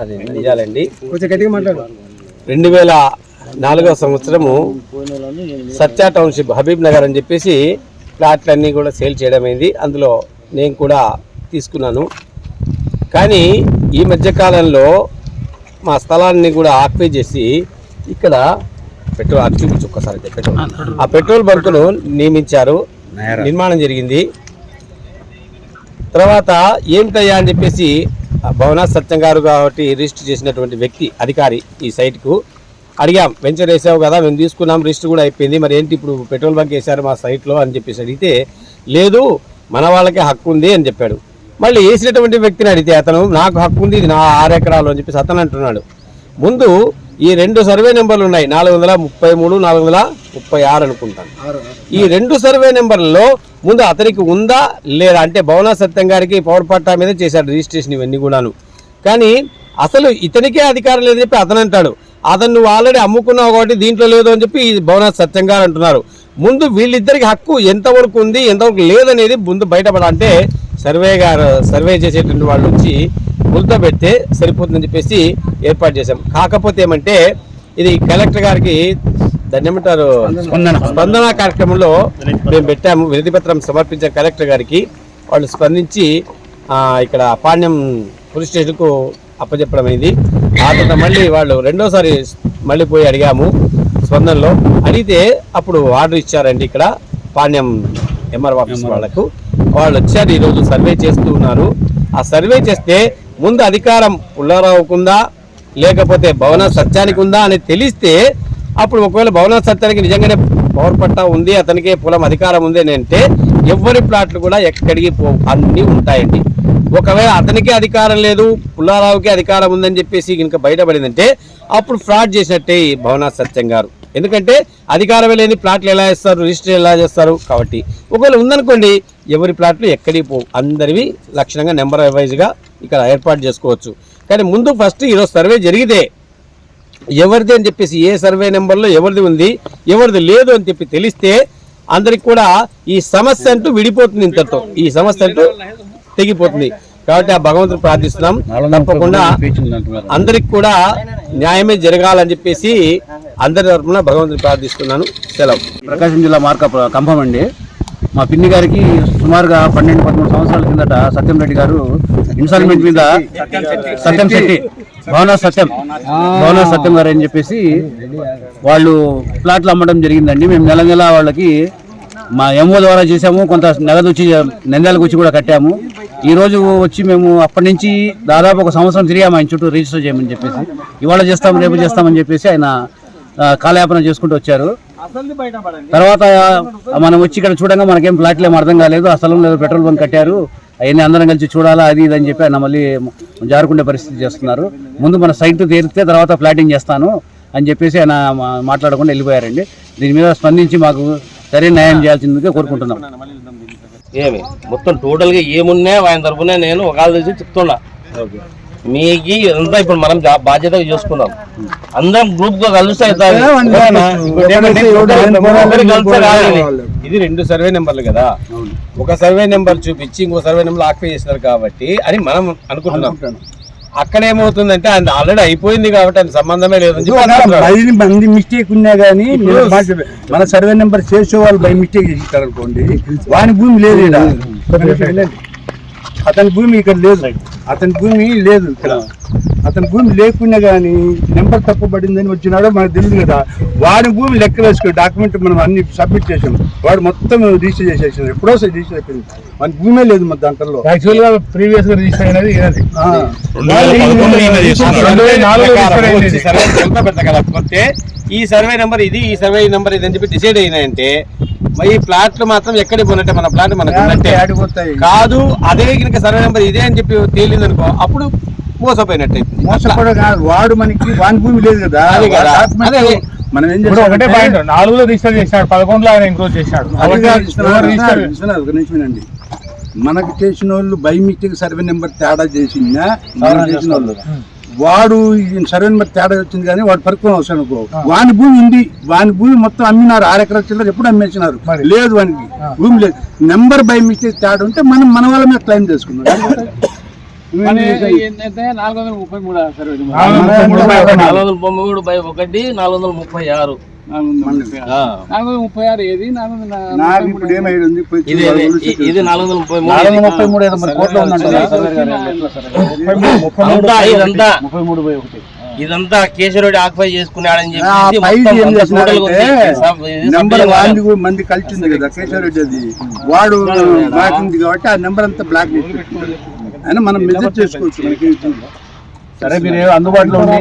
అది నిజాలండి కొంచెం గట్టిగా మాట్లాడు. రెండు వేల నాలుగవ సంవత్సరము సత్యా టౌన్షిప్ హబీబ్ నగర్ అని చెప్పేసి ప్లాట్లన్నీ కూడా సేల్ చేయడం అయింది అందులో నేను కూడా తీసుకున్నాను. కానీ ఈ మధ్యకాలంలో మా స్థలాన్ని కూడా ఆక్యుపై చేసి ఇక్కడ పెట్రోల్ అది చూపించు ఒక్కసారి పెట్రోల్. ఆ పెట్రోల్ బంకును నియమించారు. నిర్మాణం జరిగింది. తర్వాత ఏమిటయ్యా అని చెప్పేసి ఆ భవనాథ్ సత్యం గారు కాబట్టి రిజిస్టర్ చేసినటువంటి వ్యక్తి అధికారి ఈ సైట్కు అడిగాం వెంచర్ వేసావు కదా మేము తీసుకున్నాం రిజిస్టర్ కూడా అయిపోయింది మరి ఏంటి ఇప్పుడు పెట్రోల్ బంక్ వేశారు మా సైట్లో? అని చెప్పేసి అడిగితే లేదు మన వాళ్ళకే హక్కు ఉంది అని చెప్పాడు. మళ్ళీ వేసినటువంటి వ్యక్తిని అడిగితే అతను నాకు హక్కు ఉంది ఇది నా ఆరు ఎకరాలు అని చెప్పేసి అతను అంటున్నాడు. ముందు ఈ రెండు సర్వే నెంబర్లు ఉన్నాయి నాలుగు వందల ముప్పై మూడు నాలుగు వందల ముప్పై ఆరు అనుకుంటాను. ఈ రెండు సర్వే నెంబర్లలో ముందు అతనికి ఉందా లేదా అంటే భవనా సత్యం గారికి పవర్ పట్టా మీద చేశాడు రిజిస్ట్రేషన్ ఇవన్నీ కూడాను. కానీ అసలు ఇతనికే అధికారం లేదని చెప్పి అతను అంటాడు. అతను నువ్వు ఆల్రెడీ అమ్ముకున్నావు కాబట్టి దీంట్లో లేదు అని చెప్పి ఈ భవనాథ్ సత్యం గారు అంటున్నారు. ముందు వీళ్ళిద్దరికి హక్కు ఎంతవరకు ఉంది ఎంతవరకు లేదనేది ముందు బయటపడాలంటే సర్వే గారు సర్వే చేసేటువంటి వాళ్ళు వచ్చి ముద్ద పెడితే సరిపోతుందని చెప్పేసి ఏర్పాటు చేశాం. కాకపోతే ఏమంటే ఇది కలెక్టర్ గారికి దాన్ని ఏమంటారు స్పందన కార్యక్రమంలో మేము పెట్టాము. వినతి పత్రం సమర్పించాం కలెక్టర్ గారికి వాళ్ళు స్పందించి ఇక్కడ పాణ్యం పోలీస్ స్టేషన్కు అప్పచెప్పడం అయింది. ఆ తర్వాత మళ్ళీ వాళ్ళు రెండోసారి మళ్ళీ పోయి అడిగాము స్పందనలో. అడిగితే అప్పుడు ఆర్డర్ ఇచ్చారండి ఇక్కడ పాణ్యం ఎంఆర్ ఆఫీస్ వాళ్ళకు. వాళ్ళు వచ్చారు ఈరోజు సర్వే చేస్తూ ఉన్నారు. ఆ సర్వే చేస్తే ముందు అధికారం పుల్లారావుకు ఉందా లేకపోతే భవన సత్యానికి ఉందా అని తెలిస్తే అప్పుడు ఒకవేళ భవనాథ్ సత్యానికి నిజంగానే పవర్ పట్టా ఉంది అతనికే పొలం అధికారం ఉంది అని అంటే ఎవరి ప్లాట్లు కూడా ఎక్కడికి పోవు అన్నీ ఉంటాయండి. ఒకవేళ అతనికి అధికారం లేదు పుల్లారావుకి అధికారం ఉందని చెప్పేసి కనుక బయటపడిందంటే అప్పుడు ఫ్రాడ్ చేసినట్టే భవనాథ్ సత్యం గారు. ఎందుకంటే అధికారం లేని ప్లాట్లు ఎలా చేస్తారు రిజిస్టర్ ఎలా చేస్తారు కాబట్టి. ఒకవేళ ఉందనుకోండి ఎవరి ప్లాట్లు ఎక్కడికి పోవు అందరివి లక్షణంగా నెంబర్ వైజ్గా ఇక్కడ ఏర్పాటు చేసుకోవచ్చు. కానీ ముందు ఫస్ట్ ఈరోజు సర్వే జరిగితే ఎవరిది అని చెప్పేసి ఏ సర్వే నెంబర్లో ఎవరిది ఉంది ఎవరిది లేదు అని చెప్పి తెలిస్తే అందరికి కూడా ఈ సమస్య అంటూ విడిపోతుంది ఇంతతో ఈ సమస్య అంటూ తెగిపోతుంది. కాబట్టి ఆ భగవంతుని ప్రార్థిస్తున్నాం. తప్పకుండా అందరికి కూడా న్యాయమే జరగాలని చెప్పేసి అందరి తరఫున భగవంతుని ప్రార్థిస్తున్నాను. సెలవు. ప్రకాశం జిల్లా మార్కప్ కంభం అండి. మా పిన్ని గారికి సుమారుగా పన్నెండు పదమూడు సంవత్సరాల కిందట సత్యం రెడ్డి గారు ఇన్స్టాల్మెంట్ మీద సత్యం శెట్టి. భవన సత్యం. భవన సత్యం గారు అని చెప్పేసి వాళ్ళు ప్లాట్లు అమ్మడం జరిగిందండి. మేము నెల నెల వాళ్ళకి మా ఎంఓ ద్వారా చేసాము కొంత నగదు వచ్చి నంద్యాలకు వచ్చి కూడా కట్టాము. ఈ రోజు వచ్చి మేము అప్పటి నుంచి దాదాపు ఒక సంవత్సరం తిరిగాము ఆయన చుట్టూ రిజిస్టర్ చేయమని చెప్పేసి. ఇవాళ చేస్తాం రేపు చేస్తామని చెప్పేసి ఆయన కాలయాపన చేసుకుంటూ వచ్చారు. తర్వాత మనం వచ్చి ఇక్కడ చూడంగా మనకేం ప్లాట్లు ఏం అర్థం కాలేదు. ఆ స్థలంలో ఏదో పెట్రోల్ బంక్ కట్టారు. అవన్నీ అందరం కలిసి చూడాలా అది ఇది అని చెప్పి ఆయన మళ్ళీ జారుకుండే పరిస్థితి చేస్తున్నారు. ముందు మన సైట్ తీరితే తర్వాత ప్లాటింగ్ చేస్తాను అని చెప్పేసి ఆయన మా- మాట్లాడకుండా వెళ్ళిపోయారండి. దీని మీద స్పందించి మాకు సరైన న్యాయం చేయాల్సిందిగా కోరుకుంటున్నాం. ఏమి? మొత్తం టోటల్గా ఏమున్నా ఆయన తరపున నేను ఒక తెలిసి చెప్తున్నా. మీకు అంతా ఇప్పుడు మనం బాధ్యతగా చూసుకున్నాం. అందరం గ్రూప్గా కలిసి. ఇది రెండు సర్వే నెంబర్లు కదా. ఒక సర్వే నెంబర్ చూపించి ఇంకో సర్వే నెంబర్ ఆక్యుపై చేసినారు కాబట్టి అని మనం అనుకుంటున్నాం. అక్కడ ఏమవుతుందంటే అది ఆల్రెడీ అయిపోయింది కాబట్టి అది సంబంధమే. పది మంది మిస్టేక్ ఉన్నా కానీ మన సర్వే నెంబర్ చేసే వాళ్ళు బై మిస్టేక్ చేస్తారు అనుకోండి వాని భూమి లేదు ఈడ. అతని భూమి ఇక్కడ లేదు. అతని భూమి లేదు ఇక్కడ. అతని భూమి లేకున్నా కానీ నెంబర్ తప్పుపడిందని వచ్చినాడో మనకు తెలియదు కదా. వాడి భూమి లెక్క వేసుకుని డాక్యుమెంట్ మనం అన్ని సబ్మిట్ చేసాం. వాడు మొత్తం రిజిస్టర్ చేసేసాడు ఎప్పుడో రిజిస్టర్ అయిపోయింది. మన భూమే లేదు మన దాంట్లో. యాక్చువల్గా ప్రీవియస్గా రిజిస్టర్ అయినది కాకపోతే ఈ సర్వే నెంబర్ ఇది ఈ సర్వే నెంబర్ ఇది అని చెప్పి డిసైడ్ అయినాయంటే మరి ఈ ప్లాట్లు మాత్రం ఎక్కడికి పోనట్టే మన ప్లాట్ మనకు కాదు అదే కనుక సర్వే నెంబర్ ఇదే అని చెప్పి తేలింది అనుకో అప్పుడు మోసపోయినట్టే మోసపోవడం కాదు వాడు మనకి వాని భూమి లేదు కదా. అదే కదా. వాడి document అదే. మనం ఏం ఇప్పుడు ఒకటే పాయింట్ నాలుగులో రిజిస్టర్ చేశాడు పదకొండులో ఆయన విశ్వనాథ్, విశ్వనాథ్, ఒక నిమిషం వినండి. మనకు చేసిన వాళ్ళు బై మిస్టేక్ సర్వే నెంబర్ తేడా చేసిన మనం చేసిన వాళ్ళు వాడు సర్వే నెంబర్ తేడా వచ్చింది కానీ వాడు పరుకుని అవసరం అనుకో. వాని భూమి ఉంది. వాని భూమి మొత్తం అమ్మినారు. ఆరు ఎకరాల చిల్లర ఎప్పుడు అమ్మేసినారు. లేదు వానికి. భూమి లేదు. నెంబర్ బై మిస్టేక్ తేడా ఉంటే మనం మన వాళ్ళ మీద క్లెయిమ్ చేసుకున్నాం నాలుగు వందల ముప్పై మూడు సర్వే నాలుగు వందల తొంభై మూడు బై ఒకటి నాలుగు వందల ముప్పై ఆరు. నాలుగు వందల ముప్పై ఆరు ఏది? నాలుగు వందల ఇది నాలుగు వందల ముప్పై మూడు. ముప్పై మూడు ఇదంతా ముప్పై మూడు బై ఒకటి. ఇదంతా కేశవరెడ్డి ఆక్యుపై చేసుకున్నాడని చెప్పి నెంబర్ కూడా మంది కలిసింది కదా కేశవరెడ్డి అది వాడు బ్లాక్ ఉంది కాబట్టి ఆ నెంబర్ అంతా బ్లాక్ చేసి. అయినా మనం మెసేజ్ చేసుకోవచ్చు మనకి. సరే మీరు అందుబాటులో ఉండి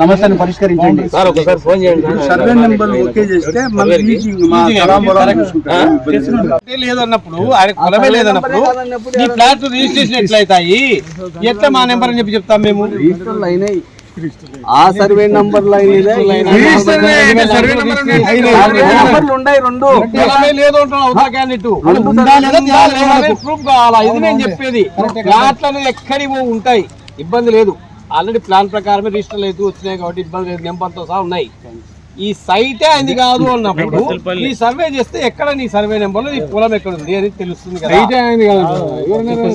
సమస్యను పరిష్కరించండి. సార్ ఒకసారి ఫోన్ చేయండి. సార్. సర్వే నెంబర్ ఓకే చేస్తే మన ఈజీ మా కళాంబలం చూసుకుంటాం ఇబ్బంది లేదు. అంటే లేదన్నప్పుడు ఆయన కులమే లేదన్నప్పుడు ఈ ఫ్లాట్ రిజిస్ట్రేషన్ ఎట్లయితాయి? ఎట్లా మా నెంబర్ అని చెప్పి చెప్తాం మేము? రిజిస్టర్లు అయినాయి. ఆ సర్వే నెంబర్ నంబర్లు ఉన్నాయి రెండు. లేదు లేదా లేదా? ప్రూఫ్ కావాలా? ఇది నేను చెప్పేది. ఫ్లాట్లు అనేది ఎక్కడి ఉంటాయి. ఇబ్బంది లేదు. ఆల్రెడీ ప్లాన్ ప్రకారమే రిజిస్టర్ అయితే వచ్చినాయి కాబట్టి ఇబ్బంది లేదు. నెంబర్తో సహా ఉన్నాయి. ఈ సైటే అది కాదు అన్నప్పుడు ఈ సర్వే చేస్తే ఎక్కడ నీ సర్వే నెంబర్ నీ పొలం ఎక్కడ ఉంది? అని తెలుస్తుంది కదా? సైటే అయింది కాదు.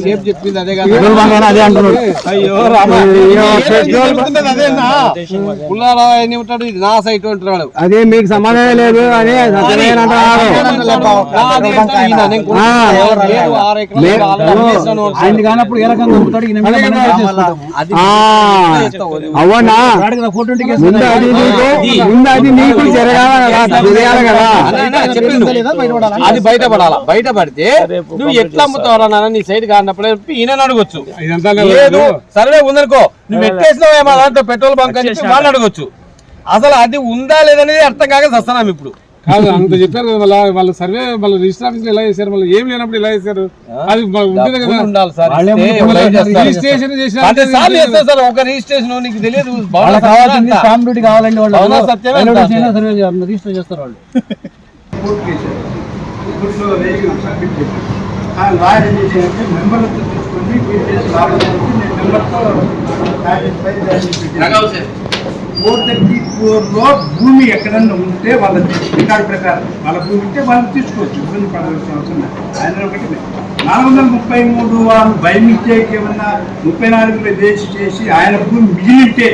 సేఫ్ చెప్పింది అదే కదా. అదే అంటున్నాడు అయ్యో రామ చెప్తున్నది అదేనా పుల్లారా అని ఉంటాడు ఇది నా సైట్ అంటున్నాడు. అదే మీకు సంబంధం లేదు అని. ఆయన కానప్పుడు ఏ రకంగా అవునా? ముందు అది అది నీకు జరగాలి కదా జరగాలి కదా. అదే అదే చెప్పిండు. అది బయటపడాలా బయటపడితే నువ్వు ఎట్లా అమ్ముతావు నాన్న? నీ సైడ్ కానప్పుడు ఈయన అడగొచ్చు. లేదు సర్వే ఉందనుకో. నువ్వు ఎట్టేసినావు మా దాంట్లో పెట్రోల్ బంక్ అని చెప్పి వాళ్ళు అడగొచ్చు. అసలు అది ఉందా లేదనేది అర్థం కాక వస్తున్నాం ఇప్పుడు. కాదు అంత చెప్పారు కదా మళ్ళీ వాళ్ళ సర్వే వాళ్ళ రిజిస్టర్ ఆఫీస్ ఎలా చేశారు మళ్ళీ ఏం లేనప్పుడు ఎలా చేశారు? అది ఉంటుంది కదా. రిజిస్ట్రేషన్ చేసిన ఒక రిజిస్ట్రేషన్ నీకు తెలియదు. స్టాంప్ డ్యూటీ కావాలండి వాళ్ళు అవునా, సత్యమే సర్వే రిజిస్టర్ చేస్తారు వాళ్ళు. మెంబర్లతో తీసుకొని నేను మెంబర్తో ఫోర్ థర్టీ ఫోర్లో భూమి ఎక్కడన్నా ఉంటే వాళ్ళ రికార్డు ప్రకారం వాళ్ళ భూమి ఉంటే వాళ్ళు తీసుకోవచ్చు ఇబ్బంది పడాల్సిన అవసరం ఆయన ఒకటి నాలుగు వందల ముప్పై మూడు వాళ్ళు బై మిస్టేక్ ఏమన్నా ముప్పై నాలుగులో వేసి చేసి ఆయన భూమి మిగిలింటే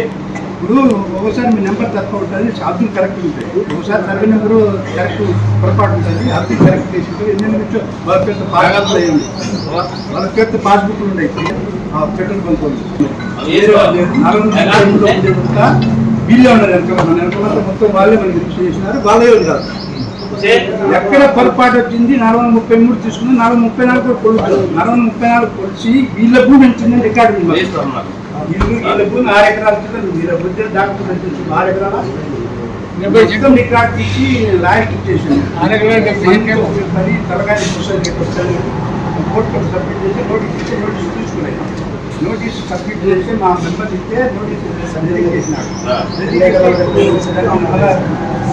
ఇప్పుడు ఒకసారి మీ నెంబర్ తక్కువ ఉంటుంది అర్థం కరెక్ట్ ఉంటాయి ఒకసారి సర్వే నెంబరు కరెక్ట్ పొరపాటు ఉంటుంది అర్థం కరెక్ట్ చేసి ఎందుకంటే వాళ్ళ పేరు పాస్బుక్ అయ్యింది వాళ్ళ పేరుతో పాస్బుక్లు ఉన్నాయి ఆ పెట్రోల్ బంక్. నాలుగు వీళ్ళే ఉన్నారు వెనకాల మన వెనకాల మొత్తం వాళ్ళే మనకి రిజిస్టర్ చేసినారు వాళ్ళే కాదు ఎక్కడ పొరపాటు వచ్చింది నాలుగు వందల ముప్పై మూడు తీసుకుని నాలుగు వందల ముప్పై నాలుగు కొలుస్తారు నాలుగు వందల ముప్పై నాలుగు కొలిచి వీళ్ళ భూమి వచ్చిందని రికార్డు ఉంది మరి. వీళ్ళు వీళ్ళ భూమి ఆరు ఎకరాలు వీళ్ళ బుద్ధి డాక్టర్ ఆరు ఎకరాల? మొత్తం రికార్డ్ తీసి లాస్ట్ ఇచ్చేసింది. పది తలకాయ సొసైటీ వస్తుంది కోర్టు సబ్మిట్ చేసి నోటీస్ ఇస్తే నోటీస్ తీసుకున్నాయి. నోటీస్ సబ్మిట్ చేసి మా మెంబర్ ఇస్తే నోటీస్ చేసినాడు.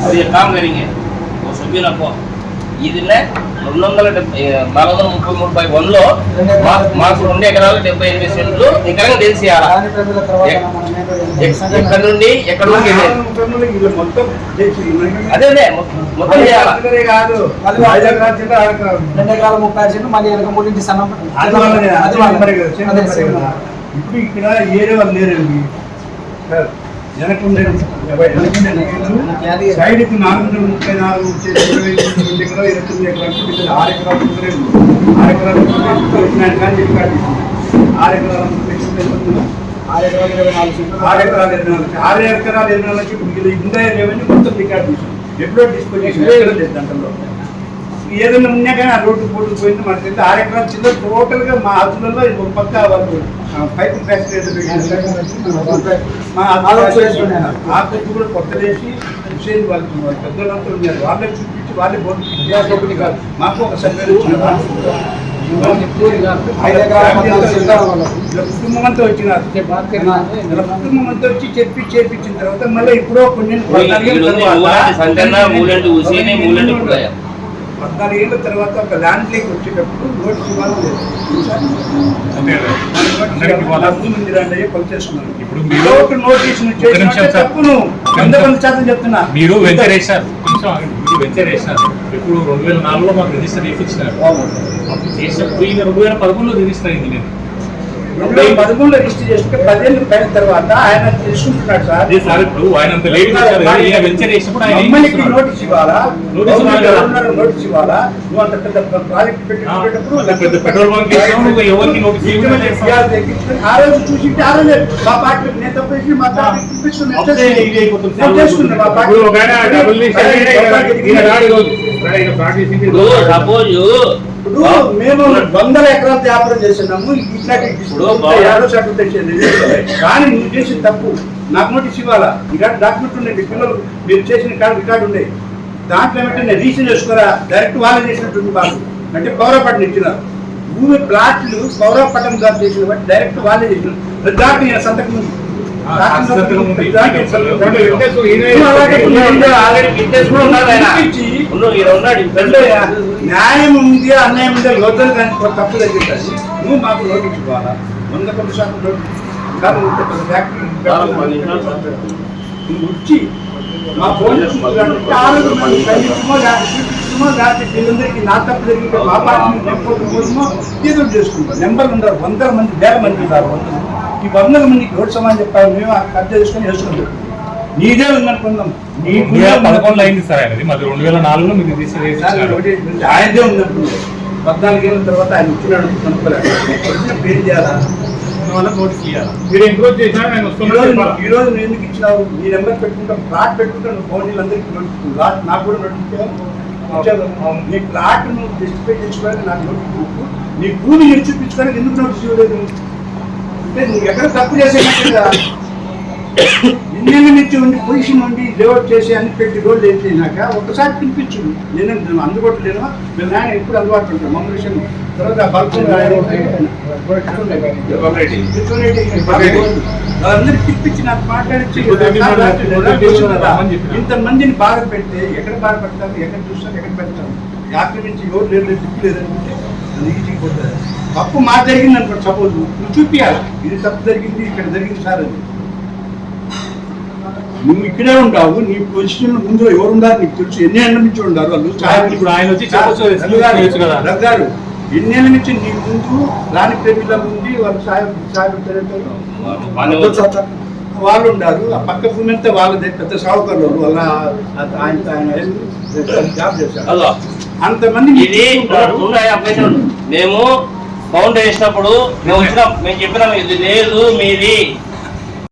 అది కామ్ కరింగే ఓ సభ్యులకు ఇదినే రెండు వందల డెబ్బై నాలుగు వందల ముప్పై మూడు బై వన్లో మాకు రెండు ఎకరాలు డెబ్బై ఎనిమిది సెంట్లు నికరంగా తెలిసి ఎక్కడ నుండి ఎక్కడ నుండి అదే మొత్తం కాదు. ఇప్పుడు ఇక్కడ ఏరే వాళ్ళు లేరండి వెనకుండే సైడ్కి నాలుగు వందల ముప్పై నాలుగు ఇరవై రెండు ఎకరాలు ఇరవై తొమ్మిది ఎకరాలు ఇక్కడ ఆరు ఎకరాలు ఆరు ఎకరాలు వచ్చినాయని కానీ ఆరు ఎకరాలు? ఆరు ఎకరాలు ఇరవై నాలుగు ఆరు ఎకరాలు ఇరవై నాలుగు. ఆరు ఎకరాలు ఇరవై నాలుగు మిగిలిన ఉందా లేవని మొత్తం రికార్డ్ చేసాం ఎప్పుడో డిస్పోజేషన్. దాంట్లో. ఏదైనా ఉన్నా కానీ ఆ రోడ్డు పోటు పోయింది మనకి తెలియదు. ఆరు ఎకరాల చిన్న టోటల్గా మా హద్దులలో ఒక పక్క వాళ్ళు పైపు ఫ్యాక్టరీ. మా హద్దులో ఆ కొట్టు కూడా కొత్త వేసి హుసేన్ వాళ్ళు వాళ్ళు పెద్దలంతా ఉన్నారు. వాళ్ళే చూపించి వాళ్ళే బోర్డు కాదు. మాకు ఒక సర్వే వాళ్ళకు. కుటుంబం అంతా వచ్చినారు. ఇలా కుటుంబం అంతా వచ్చి చెప్పి చేపించిన తర్వాత మళ్ళీ ఇప్పుడో కొన్ని పద్నాలుగు ఏళ్ళ తర్వాత- ఒక ల్యాండ్ లేక్ వచ్చేటప్పుడు నోటీస్ ఇవ్వాలి లేదు. కొలిచేస్తున్నాను. ఇప్పుడు మీరు- వితౌట్ నోటీస్ను ఒక్క నిమిషం చేసినట్టే సార్. తప్పు నువ్వు. వంద మంది శాతం చెప్తున్నా మీరు వెంచర్ కొంచెం. మీరు వెంచర్ ఇప్పుడు రెండు వేల నాలుగులో మాకు రిజిస్టర్ చేయించినారు చేసినప్పుడు ఈయన రెండు వేల పదకొండులో రిజిస్టర్ అయింది నేను వేల పదమూడులో రిజిస్టర్ చేసుకుంటే పదేళ్ళు పైన తర్వాత ఆయన తీసుకుంటున్నాడు సార్ అదే సార్ ఇప్పుడు ఆయన అంత లేట్ చేశారు కదా, ఈయన వెంచర్ వేసినప్పుడు ఆయన ఏం మమ్మల్ని చేస్తున్నాడు? నోటీస్ ఇవ్వాలా నోటీస్ ఇవ్వాలి కదా. గవర్నర్ నోటీస్ ఇవ్వాలా నువ్వు అంత పెద్ద ప్రాజెక్ట్ పెట్టుకునేటప్పుడు అంత పెద్ద పెట్రోల్ బంక్ వేసావు, నువ్వు ఎవరికి నోటీస్ ఇవ్వకుండా చేస్తావు? ఆ రోజు చూసింటే ఆ రోజు మా పార్టీ నేను తప్పేసి మా పార్టీ చూపిస్తున్నా. అప్పుడే ఇది అయిపోతుంది. నేను చేస్తున్నా మా పార్టీ. ఇప్పుడు ఒక ఆయన డబుల్ రిజిస్టర్ అయ్యి ఈయన రాడు ఈరోజు. రా, ఈయన ప్రాక్టీస్ చేసి ఇప్పుడు సపోజ్ ఇప్పుడు మేము వందల ఎకరాల వ్యాపారం చేస్తున్నాము ఇట్లాంటి శాతం తెచ్చేది కానీ నువ్వు చేసిన తప్పు నాకు నోటీస్ ఇవ్వాలా? ఇక్కడ డాక్యుమెంట్ ఉండండి పిల్లలు మీరు చేసిన కాడ రికార్డు ఉండే దాంట్లో ఏమంటే రీసెంట్ చేసుకోరా? డైరెక్ట్ వాళ్ళే చేసినట్టుంది వాళ్ళు అంటే పౌరపట్నం ఇచ్చినారు. భూమి ప్లాట్లు పౌరపట్నం గారు చేసిన బట్టి డైరెక్ట్ వాళ్ళే చేసినారు. దాంట్లో సంతకం ఉంది. ఆల్రెడీ కూడా ఉన్నాడు ఆయన. న్యాయం ఉంది అన్యాయం ఉంది యోధలు కానీ తప్పు తగ్గుతుంది నువ్వు మాకు నోటీస్ ఇవ్వాలా వంద కొన్ని శాతం ఫ్యాక్టరీ నువ్వు వచ్చి మా ఫోన్ వీళ్ళందరికీ నా తప్పు జరిగింది మా పార్టీ నెంబర్ కోసమో ఏదో చేసుకుంటాం. నెంబర్లు ఉండరు వందల మంది వేల మంది ఉన్నారు. వందలు ఈ వందల మందికి ఎవరు సమానం చెప్పాలి మేము కబ్జా చేసుకొని చేసుకుంటాం నీదే ఉందనుకుందాం పదకొండులో అయింది సార్ ఆయనది మరి రెండు వేల నాలుగులో మీకు తీసి ఆయనదే ఉందనుకున్నాడు పద్నాలుగేళ్ళ తర్వాత ఆయన ఇచ్చినాడు అనుకోలేదు. ఏం చేయాలా మీరు ఎంక్రోచ్ చేసినా నేను ఈ వస్తున్నాను రోజు? ఈ ఎందుకు ఇచ్చినావు? నీ నెంబర్ పెట్టుకుంటాం ప్లాట్ పెట్టుకుంటాను ఫోన్ అందరికీ ప్లాట్ నాకు కూడా ఇచ్చావు. నీ ప్లాట్ నువ్వు జస్టిఫై చేసుకోవడానికి నాకు ఇవ్వు. నీ భూమి నేను చూపించుకోవడానికి ఎందుకు నోటీస్ ఇవ్వలేదు? అంటే నువ్వు ఎక్కడ తప్పు చేసేటట్టు ఇన్నేళ్ళ నుంచి ఉండి పొజిషన్ ఉండి లేఅవుట్ చేసి అన్ని పెట్టి రోజులు అయిపోయినాక ఒకసారి పిలిపించు. నేను నేను అందుబాటులో లేను మేము నాయన ఎప్పుడు అందుబాటులో ఉంటాను మమ్మల్ని విషయం తర్వాత వాళ్ళందరూ పిలిపించి నాకు మాట్లాడించి ఇంతమందిని బాధ పెడితే ఎక్కడ బాధ పెడతారు? ఎక్కడ చూస్తారు? ఎక్కడ పెడతారు? ఆక్రమించి ఎవరు లేదు దిక్కు లేదనుకుంటే అది ఈజీగా పోతుంది తప్పు మా జరిగింది అనుకోండి సపోజ్ నువ్వు చూపించాలి ఇది తప్పు జరిగింది ఇక్కడ జరిగింది సార్ అది నువ్వు ఇక్కడే ఉంటావు నీ పొజిషన్ ముందు ఎవరు ఉండాలి నీకు తెలుసు. ఎన్ని ఏళ్ళ నుంచి ఉండారు వాళ్ళు? ఇప్పుడు ఆయన వచ్చి గారు, ఎన్ని ఏళ్ళ నుంచి నీ ముందు రాణి ప్రేమిల ఉంది వాళ్ళ సాయం సాయం వాళ్ళు ఉండారు. ఆ పక్క భూమి అంతా వాళ్ళదే పెద్ద సాగుకారు వాళ్ళు. ఆయన ఆయన జాబ్ చేశారు. హలో. అంతమంది ఇది. మేము ఫౌండ్ వేసినప్పుడు మేము వచ్చినాం మేము చెప్పినాం ఇది లేదు మీది.